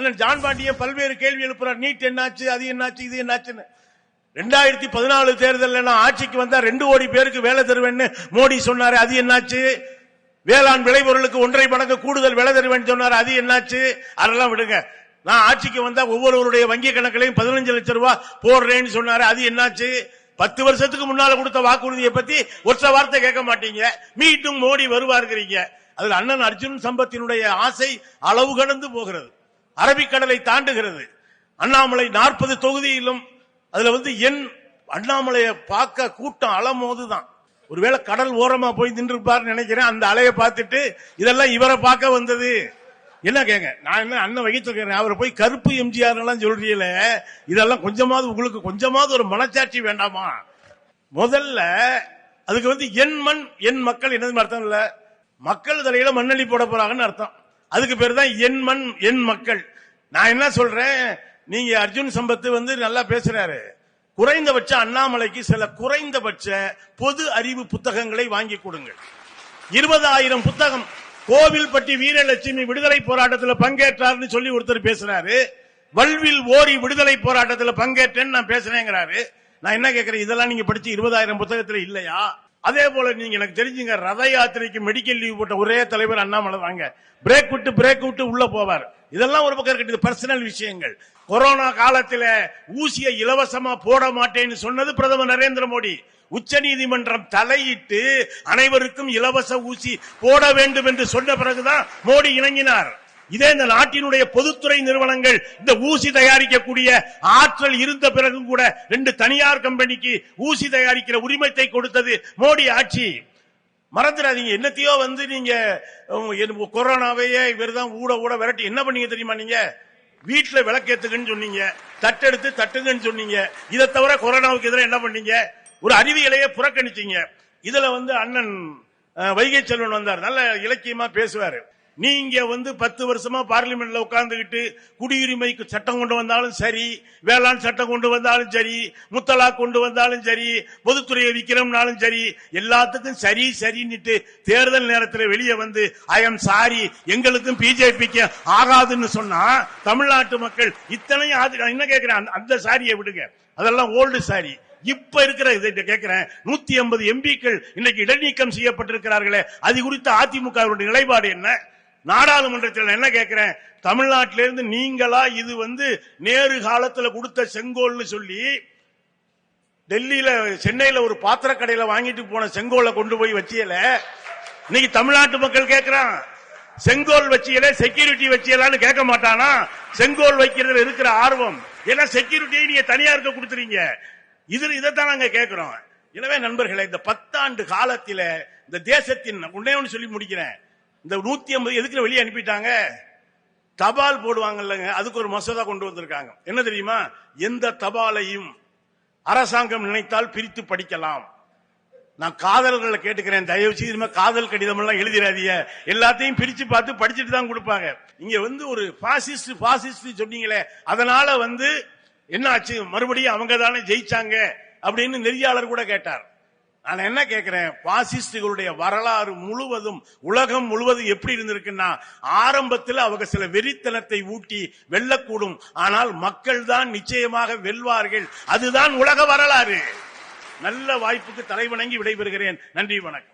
அண்ணன் ஜான் பாண்டியன் பல்வேறு கேள்வி எழுப்புறார். நீட் என்னாச்சு அது என்னாச்சு இது என்னாச்சுன்னு. ரெண்டாயிரத்தி பதினாலு தேர்தல் நான் ஆட்சிக்கு வந்தா ரெண்டு கோடி பேருக்கு வேலை தருவேன்னு மோடி சொன்னாரு. அது என்னாச்சு? வேளாண் விளைபொருளுக்கு ஒன்றரை மடங்கு கூடுதல் விலை தருவேன்னு சொன்னார். அது என்னாச்சு? அதெல்லாம் விடுங்க. நான் ஆட்சிக்கு வந்தா ஒவ்வொருவருடைய வங்கி கணக்கிலையும் பதினஞ்சு லட்சம் ரூபாய் போடுறேன்னு சொன்னாரு. அது என்னாச்சு? பத்து வருஷத்துக்கு முன்னால கொடுத்த வாக்குறுதியை பத்தி ஒற்ற வார்த்தை கேட்க மாட்டீங்க. மீண்டும் மோடி வருவாருங்கிறீங்க. அதுல அண்ணன் அர்ஜுன் சம்பத்தினுடைய ஆசை அளவு கடந்து போகிறது. அரபிக்கடலை தாண்டுகிறது. அண்ணாமலை நாற்பது தொகுதியிலும் அதுல வந்து என் அண்ணாமலையை பார்க்க கூட்டம் அலமோதுதான். ஒருவேளை கடல் ஓரமா போய் நின்று இருப்பார் நினைக்கிறேன். அந்த அலையை பார்த்துட்டு இதெல்லாம் இவரை பார்க்க வந்தது. என்ன கேங்க? நான் என்ன அண்ணன் வகிச்சிருக்கேன் அவரை போய் கருப்பு எம்ஜிஆர் எல்லாம் சொல்றீங்கள? இதெல்லாம் கொஞ்சமாவது உங்களுக்கு கொஞ்சமாவது ஒரு மனச்சாட்சி வேண்டாமா? முதல்ல அதுக்கு வந்து என் மண் என் மக்கள் என்னது அர்த்தம் இல்ல? மக்கள் தலையில மண்ணளி போட போறாங்கன்னு அர்த்தம். அதுக்கு பேர் தான் என் மண் என் மக்கள். நான் என்ன சொல்றேன்? நீங்க அர்ஜுன் சம்பத்து வந்து நல்லா பேசுறாரு. குறைந்தபட்ச அண்ணாமலைக்கு சில குறைந்தபட்ச பொது அறிவு புத்தகங்களை வாங்கி கொடுங்கள். இருபதாயிரம் புத்தகம். கோவில்பட்டி வீரலட்சுமி விடுதலை போராட்டத்தில் பங்கேற்றார்னு சொல்லி ஒருத்தர் பேசுறாரு. வல்வில் ஓரி விடுதலை போராட்டத்தில் பங்கேற்றேன்னு நான் பேசுறேங்கிறாரு. நான் என்ன கேட்கிறேன் இதெல்லாம் நீங்க படிச்சு இருபதாயிரம் புத்தகத்துல இல்லையா? அதே போல நீங்க எனக்கு தெரிஞ்சுங்க ரத யாத்திரைக்கு மெடிக்கல் லீவ் போட்ட ஒரே தலைவர் அண்ணாமலை தாங்க. பிரேக் விட்டு பிரேக் விட்டு உள்ள போவார். இதெல்லாம் ஒரு பக்கம் இருக்கட்டும் பர்சனல் விஷயங்கள். கொரோனா காலத்தில் ஊசியை இலவசமா போட மாட்டேன்னு சொன்னது பிரதமர் நரேந்திர மோடி. உச்சநீதிமன்றம் தலையிட்டு அனைவருக்கும் இலவச ஊசி போட வேண்டும் என்று சொன்ன பிறகுதான் மோடி இணங்கினார். இதே இந்த நாட்டினுடைய பொதுத்துறை நிறுவனங்கள் இந்த ஊசி தயாரிக்கக்கூடிய ஆற்றல் இருந்த பிறகும் கூட ரெண்டு தனியார் கம்பெனிக்கு ஊசி தயாரிக்கிற உரிமத்தை கொடுத்தது மோடி ஆட்சி. மறந்துடாதீங்க. என்னத்தையோ வந்து நீங்க கொரோனாவையே இவர் தான் ஊட ஊட விரட்டி என்ன பண்ணீங்க தெரியுமா நீங்க? வீட்டுல விளக்கேத்துக்குன்னு சொன்னீங்க. தட்டெடுத்து தட்டுங்கன்னு சொன்னீங்க. இதை தவிர கொரோனாவுக்கு எதிராக என்ன பண்ணீங்க? ஒரு அறிவியலையே புறக்கணிச்சீங்க. இதுல வந்து அண்ணன் வைகை செல்வன் வந்தார். நல்ல இலக்கியமா பேசுவாரு. நீங்க வந்து பத்து வருஷமா பார்லிமெண்ட்ல உட்கார்ந்துகிட்டு குடியுரிமைக்கு சட்டம் கொண்டு வந்தாலும் சரி வேளாண் சட்டம் கொண்டு வந்தாலும் சரி முத்தலாக் கொண்டு வந்தாலும் சரி பொதுத்துறையை விக்கிறோம்னாலும் சரி எல்லாத்துக்கும் சரி சரின்னுட்டு தேர்தல் நேரத்தில் வெளியே வந்து ஐ எம் சாரி எங்களுக்கும் பிஜேபிக்கு ஆகாதுன்னு சொன்னா தமிழ்நாட்டு மக்கள் இத்தனையும் என்ன கேட்கிறேன் அந்த- அந்த சாரியை விடுங்க. அதெல்லாம் ஓல்டு சாரி. இப்ப இருக்கிற இதை கேட்கிறேன் நூத்தி ஐம்பது எம்பிக்கள் இன்னைக்கு இடைநீக்கம் செய்யப்பட்டிருக்கிறார்களே அது குறித்த அதிமுக நிலைப்பாடு என்ன? நாடாளுமன்றத்தில் நான் என்ன கேட்கிறேன்? தமிழ்நாட்டிலிருந்து நீங்களா இது வந்து நேரு காலத்துல கொடுத்த செங்கோல்னு சொல்லி டெல்லியில சென்னையில ஒரு பாத்திர கடையில வாங்கிட்டு போன செங்கோலை கொண்டு போய் வச்சியல. இன்னைக்கு தமிழ்நாட்டு மக்கள் கேட்கிறான் செங்கோல் வச்சியல செக்யூரிட்டி வச்சியலான்னு கேட்க மாட்டானா? செங்கோல் வைக்கிறதுல இருக்கிற ஆர்வம். ஏன்னா செக்யூரிட்டியை நீங்க தனியாருக்கு கொடுத்துறீங்க. இது இதைத்தான் நாங்க கேட்கிறோம். எனவே நண்பர்களே இந்த பத்தாண்டு காலத்தில இந்த தேசத்தின் உன்னே ஒன்று சொல்லி முடிக்கிறேன். இந்த நூத்தி ஐம்பது எதுக்கு வெளியே அனுப்பிட்டாங்க? தபால் போடுவாங்கல்லங்க. அதுக்கு ஒரு மசோதா கொண்டு வந்திருக்காங்க. என்ன தெரியுமா? எந்த தபாலையும் அரசாங்கம் நினைத்தால் பிரித்து படிக்கலாம். நான் காதல்களை கேட்டுக்கிறேன். தயவு செய்து இனிமே காதல் கடிதம் எல்லாம் எழுதிடாதீங்க. எல்லாத்தையும் பிரிச்சு பார்த்து படிச்சுட்டு தான் கொடுப்பாங்க. இங்க வந்து ஒரு பாசிஸ்ட் பாசிஸ்ட் சொன்னீங்களே அதனால வந்து என்ன ஆச்சு மறுபடியும் அவங்க தானே ஜெயிச்சாங்க அப்படின்னு நெறியாளர் கூட கேட்டார். நான் என்ன கேட்கிறேன் பாசிஸ்டுகளுடைய வரலாறு முழுவதும் உலகம் முழுவதும் எப்படி இருந்திருக்குன்னா ஆரம்பத்தில் அவங்க சில வெறித்தனத்தை ஊட்டி வெல்லக்கூடும். ஆனால் மக்கள் தான் நிச்சயமாக வெல்வார்கள். அதுதான் உலக வரலாறு. நல்ல வாய்ப்புக்கு தலைவணங்கி விடைபெறுகிறேன். நன்றி வணக்கம்.